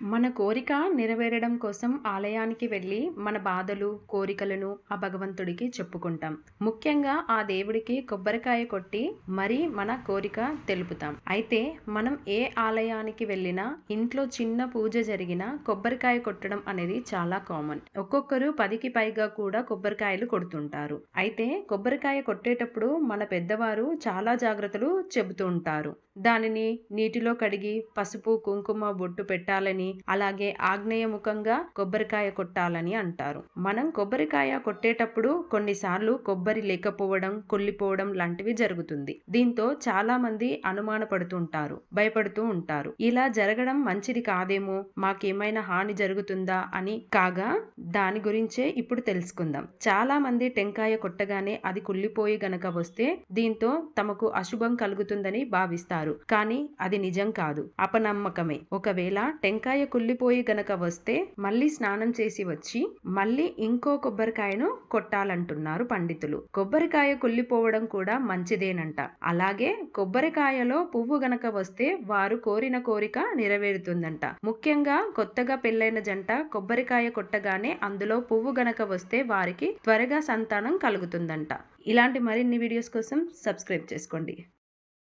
మన కోరిక నెరవేరడం కోసం ఆలయానికి వెళ్ళి మన బాధలు కోరికలను ఆ భగవంతుడికి చెప్పుకుంటాం. ముఖ్యంగా ఆ దేవుడికి కొబ్బరికాయ కొట్టి మరి మన కోరిక తెలుపుతాం. అయితే మనం ఏ ఆలయానికి వెళ్ళినా ఇంట్లో చిన్న పూజ జరిగినా కొబ్బరికాయ కొట్టడం అనేది చాలా కామన్. ఒక్కొక్కరు పదికి పైగా కూడా కొబ్బరికాయలు కొడుతుంటారు. అయితే కొబ్బరికాయ కొట్టేటప్పుడు మన పెద్దవారు చాలా జాగ్రత్తలు చెబుతూ ఉంటారు. దానిని నీటిలో కడిగి పసుపు కుంకుమ బొట్టు పెట్టాలని అలాగే ఆగ్నేయముఖంగా కొబ్బరికాయ కొట్టాలని అంటారు. మనం కొబ్బరికాయ కొట్టేటప్పుడు కొన్నిసార్లు కొబ్బరి లేకపోవడం కొల్లిపోవడం లాంటివి జరుగుతుంది. దీంతో చాలా మంది అనుమానపడుతుంటారు భయపడుతూ ఉంటారు. ఇలా జరగడం మంచిది కాదేమో మాకేమైనా హాని జరుగుతుందా అని కాగా దాని గురించే ఇప్పుడు తెలుసుకుందాం. చాలా మంది టెంకాయ కొట్టగానే అది కుళ్ళిపోయి గనక వస్తే దీంతో తమకు అశుభం కలుగుతుందని భావిస్తారు. కానీ అది నిజం కాదు అపనమ్మకమే. ఒకవేళ టెంకాయ కుళ్ళిపోయి గనక వస్తే మళ్ళీ స్నానం చేసి వచ్చి మళ్ళీ ఇంకో కొబ్బరికాయను కొట్టాలంటున్నారు పండితులు. కొబ్బరికాయ కుళ్ళిపోవడం కూడా మంచిదేనంట. అలాగే కొబ్బరికాయలో పువ్వు గనక వస్తే వారు కోరిన కోరిక నెరవేరుతుందంట. ముఖ్యంగా కొత్తగా పెళ్ళైన జంట కొబ్బరికాయ కొట్టగానే అందులో పువ్వు గనక వస్తే వారికి త్వరగా సంతానం కలుగుతుందంట. ఇలాంటి మరిన్ని వీడియోస్ కోసం సబ్స్క్రైబ్ చేసుకోండి.